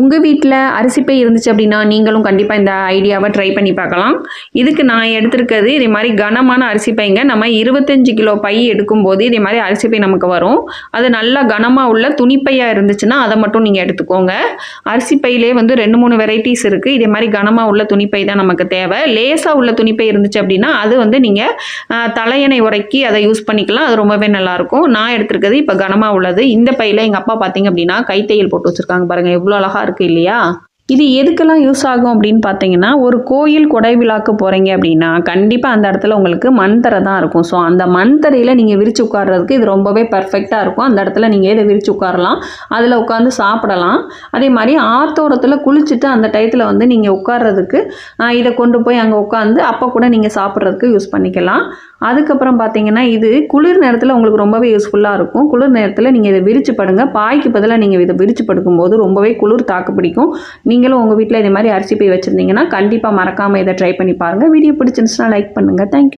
உங்கள் வீட்டில் அரிசிப்பை இருந்துச்சு அப்படின்னா நீங்களும் கண்டிப்பாக இந்த ஐடியாவை ட்ரை பண்ணி பார்க்கலாம். இதுக்கு நான் எடுத்திருக்கிறது இதே மாதிரி கனமான அரிசிப்பைங்க நம்ம இருபத்தஞ்சு கிலோ பை எடுக்கும்போது இதே மாதிரி அரிசிப்பை நமக்கு வரும். அது நல்லா கனமாக உள்ள துணிப்பையாக இருந்துச்சுன்னா அதை மட்டும் நீங்கள் எடுத்துக்கோங்க. அரிசிப்பையிலே வந்து ரெண்டு மூணு வெரைட்டிஸ் இருக்குது இதே மாதிரி கனமாக உள்ள துணிப்பை தான் நமக்கு தேவை. லேசாக உள்ள துணிப்பை இருந்துச்சு அப்படின்னா அது வந்து நீங்கள் தலையணை உரைக்கி அதை யூஸ் பண்ணிக்கலாம். அது ரொம்பவே நல்லாயிருக்கும். நான் எடுத்திருக்கிறது இப்போ கனமாக உள்ளது. இந்த பையில் எங்கள் அப்பா பார்த்தீங்க அப்படின்னா கைத்தையல் போட்டு வச்சுருக்காங்க பாருங்கள் எவ்வளோ அழகாக இருக்குது இல்லையா இது எதுக்கெல்லாம் யூஸ் ஆகும் அப்படின்னு பார்த்தீங்கன்னா ஒரு கோயில் கொடை விழாக்கு போகிறீங்க அப்படின்னா கண்டிப்பாக அந்த இடத்துல உங்களுக்கு மண்தரை தான் இருக்கும். ஸோ அந்த மண்தரையில் நீங்கள் விரிச்சு உட்கார்றதுக்கு இது ரொம்பவே பர்ஃபெக்டாக இருக்கும். அந்த இடத்துல நீங்கள் இதை விரிச்சு உட்காரலாம். அதில் உட்காந்து சாப்பிடலாம். அதே மாதிரி ஆத்தோரத்தில் குளிச்சுட்டு அந்த டயத்தில் வந்து நீங்கள் உட்கார்றதுக்கு இதை கொண்டு போய் அங்கே உட்காந்து அப்போ கூட நீங்கள் சாப்பிட்றதுக்கு யூஸ் பண்ணிக்கலாம். அதுக்கப்புறம் பார்த்தீங்கன்னா இது குளிர் நேரத்தில் உங்களுக்கு ரொம்பவே யூஸ்ஃபுல்லாக இருக்கும். குளிர் நேரத்தில் நீங்கள் இதை விரிச்சு படுங்க. பாய்க்கு பதிலாக நீங்கள் இதை விரிச்சு படுக்கும்போது ரொம்பவே குளிர் தாக்கு பிடிக்கும். நீங்கள் நீங்களும் உங்கள் வீட்டில் இதே மாதிரி அரிசி பை வச்சுருந்தீங்கன்னா கண்டிப்பாக மறக்காமல் இதை ட்ரை பண்ணி பாருங்கள் வீடியோ பிடிச்சிருந்துச்சுன்னா லைக் பண்ணுங்கள் தேங்க்யூ